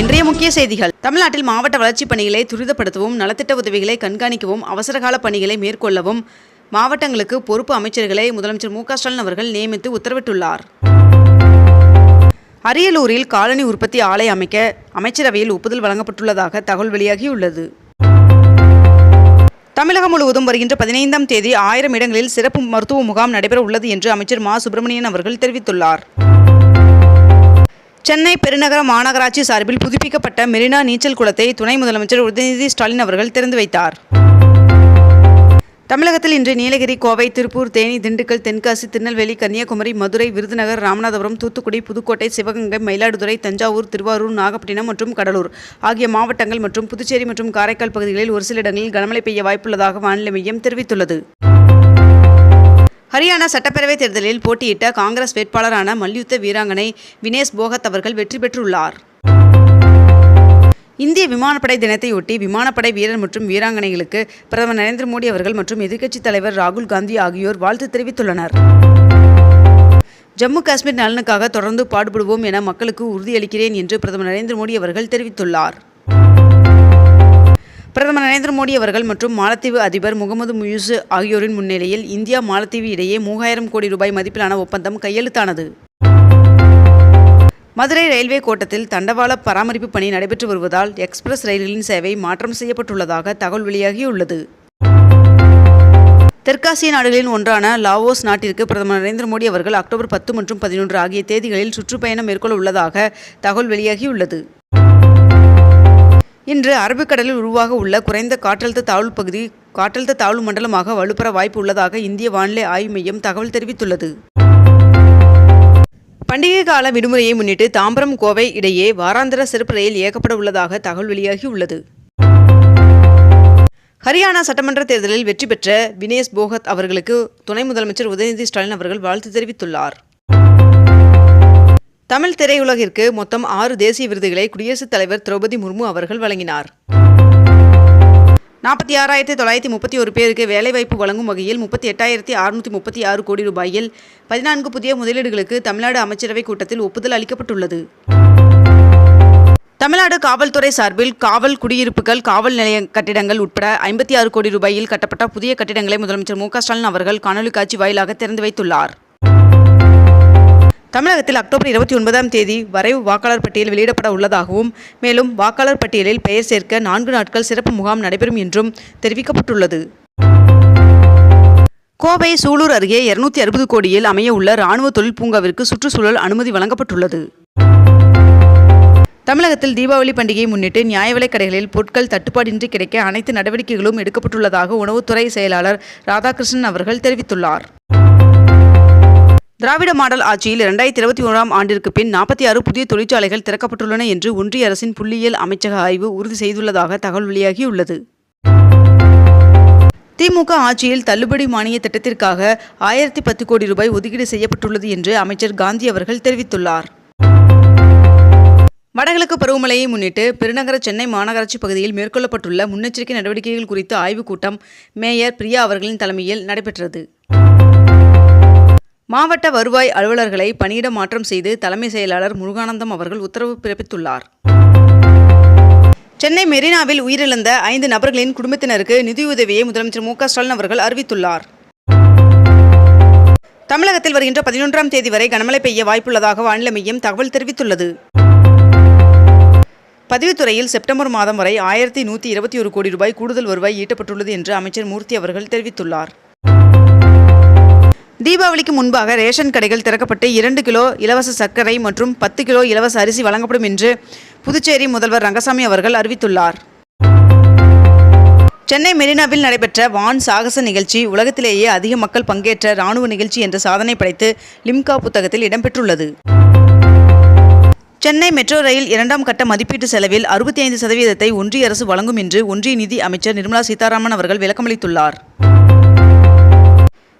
இன்றைய முக்கிய செய்திகள். தமிழ்நாட்டில் மாவட்ட வளர்ச்சிப் பணிகளை துரிதப்படுத்தவும் நலத்திட்ட உதவிகளை கண்காணிக்கவும் அவசரகால பணிகளை மேற்கொள்ளவும் மாவட்டங்களுக்கு பொறுப்பு அமைச்சர்களை முதலமைச்சர் மு ஸ்டாலின் அவர்கள் நியமித்து உத்தரவிட்டுள்ளார். அரியலூரில் காலனி உற்பத்தி ஆலை அமைக்க அமைச்சரவையில் ஒப்புதல் வழங்கப்பட்டுள்ளதாக தகவல் வெளியாகியுள்ளது. தமிழகம் முழுவதும் வருகின்ற பதினைந்தாம் தேதி ஆயிரம் இடங்களில் சிறப்பு மருத்துவ முகாம் நடைபெற உள்ளது என்று அமைச்சர் மா. சுப்பிரமணியன் அவர்கள் தெரிவித்துள்ளார். சென்னை பெருநகர மாநகராட்சி சார்பில் புதுப்பிக்கப்பட்ட மெரினா நீச்சல் குளத்தை துணை முதலமைச்சர் உதயநிதி ஸ்டாலின் அவர்கள் திறந்து வைத்தார். தமிழகத்தில் இன்று நீலகிரி கோவை திருப்பூர் தேனி திண்டுக்கல் தென்காசி திருநெல்வேலி கன்னியாகுமரி மதுரை விருதுநகர் ராமநாதபுரம் தூத்துக்குடி புதுக்கோட்டை சிவகங்கை மயிலாடுதுறை தஞ்சாவூர் திருவாரூர் நாகப்பட்டினம் மற்றும் கடலூர் ஆகிய மாவட்டங்கள் மற்றும் புதுச்சேரி மற்றும் காரைக்கால் பகுதிகளில் ஒரு சில இடங்களில் கனமழை பெய்ய வாய்ப்புள்ளதாக வானிலை மையம் தெரிவித்துள்ளது. ஹரியானா சட்டப்பேரவைத் தேர்தலில் போட்டியிட்ட காங்கிரஸ் வேட்பாளரான மல்யுத்த வீராங்கனை வினேஷ் போகத் அவர்கள் வெற்றி பெற்றுள்ளார். இந்திய விமானப்படை தினத்தையொட்டி விமானப்படை வீரர் மற்றும் வீராங்கனைகளுக்கு பிரதமர் நரேந்திர மோடி அவர்கள் மற்றும் எதிர்க்கட்சித் தலைவர் ராகுல் காந்தி ஆகியோர் வாழ்த்து தெரிவித்துள்ளனர். ஜம்மு காஷ்மீர் நலனுக்காக தொடர்ந்து பாடுபடுவோம் என மக்களுக்கு உறுதியளிக்கிறேன் என்று பிரதமர் நரேந்திர மோடி அவர்கள் தெரிவித்துள்ளார். பிரதமர் நரேந்திர மோடி அவர்கள் மற்றும் மாலத்தீவு அதிபர் முகமது முயூசு ஆகியோரின் முன்னிலையில் இந்தியா மாலத்தீவு இடையே மூவாயிரம் கோடி ரூபாய் மதிப்பிலான ஒப்பந்தம் கையெழுத்தானது. மதுரை ரயில்வே கோட்டத்தில் தண்டவாள பராமரிப்பு பணி நடைபெற்று வருவதால் எக்ஸ்பிரஸ் ரயில்களின் சேவை மாற்றம் செய்யப்பட்டுள்ளதாக தகவல் வெளியாகியுள்ளது. தெற்காசிய நாடுகளின் ஒன்றான லாவோஸ் நாட்டிற்கு பிரதமர் நரேந்திர மோடி அவர்கள் அக்டோபர் பத்து மற்றும் பதினொன்று ஆகிய தேதிகளில் சுற்றுப்பயணம் மேற்கொள்ள உள்ளதாக தகவல் வெளியாகியுள்ளது. இன்று அரபிக்கடலில் உருவாக உள்ள குறைந்த காற்றழுத்த தாழ்வு பகுதி காற்றழுத்த தாழ்வு மண்டலமாக வலுப்பெற வாய்ப்பு உள்ளதாக இந்திய வானிலை ஆய்வு மையம் தகவல் தெரிவித்துள்ளது. பண்டிகை கால விடுமுறையை முன்னிட்டு தாம்பரம் கோவை இடையே வாராந்திர சிறப்பு ரயில் இயக்கப்பட உள்ளதாக தகவல் வெளியாகியுள்ளது. ஹரியானா சட்டமன்ற தேர்தலில் வெற்றி பெற்ற வினேஷ் போகத் அவர்களுக்கு துணை முதலமைச்சர் உதயநிதி ஸ்டாலின் அவர்கள் வாழ்த்து தெரிவித்துள்ளார். தமிழ் திரையுலகிற்கு மொத்தம் ஆறு தேசிய விருதுகளை குடியரசுத் தலைவர் திரௌபதி முர்மு அவர்கள் வழங்கினார். நாற்பத்தி ஆறாயிரத்தி தொள்ளாயிரத்தி முப்பத்தி ஒரு பேருக்கு வேலைவாய்ப்பு வழங்கும் வகையில் முப்பத்தி எட்டாயிரத்தி அறுநூற்றி முப்பத்தி ஆறு கோடி ரூபாயில் பதினான்கு புதிய முதலீடுகளுக்கு தமிழ்நாடு அமைச்சரவை கூட்டத்தில் ஒப்புதல் அளிக்கப்பட்டுள்ளது. தமிழ்நாடு காவல்துறை சார்பில் காவல் குடியிருப்புகள் காவல் நிலைய கட்டிடங்கள் உட்பட ஐம்பத்தி ஆறு கோடி ரூபாயில் கட்டப்பட்ட புதிய கட்டிடங்களை முதலமைச்சர் மு க ஸ்டாலின் அவர்கள் காணொலி காட்சி வாயிலாக திறந்து வைத்துள்ளார். தமிழகத்தில் அக்டோபர் இருபத்தி ஒன்பதாம் தேதி வரைவு வாக்காளர் பட்டியல் வெளியிடப்பட உள்ளதாகவும் மேலும் வாக்காளர் பட்டியலில் பெயர் சேர்க்க நான்கு நாட்கள் சிறப்பு முகாம் நடைபெறும் என்றும் தெரிவிக்கப்பட்டுள்ளது. கோவை சூலூர் அருகே இருநூத்தி அறுபது கோடியில் அமைய உள்ள ராணுவ தொழில் பூங்காவிற்கு சுற்றுச்சூழல் அனுமதி வழங்கப்பட்டுள்ளது. தமிழகத்தில் தீபாவளி பண்டிகையை முன்னிட்டு நியாய விலைக் கடைகளில் பொருட்கள் தட்டுப்பாடின்றி கிடைக்க அனைத்து நடவடிக்கைகளும் எடுக்கப்பட்டுள்ளதாக உணவுத்துறை செயலாளர் ராதாகிருஷ்ணன் அவர்கள் தெரிவித்துள்ளார். திராவிட மாடல் ஆட்சியில் இரண்டாயிரத்தி இருபத்தி ஓராம் ஆண்டிற்கு பின் நாற்பத்தி ஆறு புதிய தொழிற்சாலைகள் திறக்கப்பட்டுள்ளன என்று ஒன்றிய அரசின் புள்ளியியல் அமைச்சக ஆய்வு உறுதி செய்துள்ளதாக தகவல் வெளியாகியுள்ளது. திமுக ஆட்சியில் தள்ளுபடி மானிய திட்டத்திற்காக ஆயிரத்தி பத்து கோடி ரூபாய் ஒதுக்கீடு செய்யப்பட்டுள்ளது என்று அமைச்சர் காந்தி அவர்கள் தெரிவித்துள்ளார். வடகிழக்கு பருவமழையை முன்னிட்டு பெருநகர சென்னை மாநகராட்சி பகுதியில் மேற்கொள்ளப்பட்டுள்ள முன்னெச்சரிக்கை நடவடிக்கைகள் குறித்த ஆய்வுக் கூட்டம் மேயர் பிரியா அவர்களின் தலைமையில் நடைபெற்றது. மாவட்ட வருவாய் அலுவலர்களை பணியிட மாற்றம் செய்து தலைமை செயலாளர் முருகானந்தம் அவர்கள் உத்தரவு பிறப்பித்துள்ளார். சென்னை மெரினாவில் உயிரிழந்த ஐந்து நபர்களின் குடும்பத்தினருக்கு நிதியுதவியை முதலமைச்சர் மு க ஸ்டாலின் அவர்கள் அறிவித்துள்ளார். தமிழகத்தில் வருகின்ற பதினொன்றாம் தேதி வரை கனமழை பெய்ய வாய்ப்புள்ளதாக வானிலை மையம் தகவல் தெரிவித்துள்ளது. பதிவுத்துறையில் செப்டம்பர் மாதம் வரை ஆயிரத்தி நூற்றி இருபத்தி ஒரு கோடி ரூபாய் கூடுதல் வருவாய் ஈட்டப்பட்டுள்ளது என்று அமைச்சர் மூர்த்தி அவர்கள் தெரிவித்துள்ளார். தீபாவளிக்கு முன்பாக ரேஷன் கடைகள் திறக்கப்பட்டு இரண்டு கிலோ இலவச சர்க்கரை மற்றும் பத்து கிலோ இலவச அரிசி வழங்கப்படும் என்று புதுச்சேரி முதல்வர் ரங்கசாமி அவர்கள் அறிவித்துள்ளார். சென்னை மெரினாவில் நடைபெற்ற வான் சாகச நிகழ்ச்சி உலகத்திலேயே அதிக மக்கள் பங்கேற்ற ராணுவ நிகழ்ச்சி என்ற சாதனை படைத்து லிம்கா புத்தகத்தில் இடம்பெற்றுள்ளது. சென்னை மெட்ரோ ரயில் இரண்டாம் கட்ட மதிப்பீட்டு செலவில் அறுபத்தி ஐந்து சதவீதத்தை ஒன்றிய அரசு வழங்கும் என்று ஒன்றிய நிதி அமைச்சர் நிர்மலா சீதாராமன் அவர்கள் விளக்கமளித்துள்ளார்.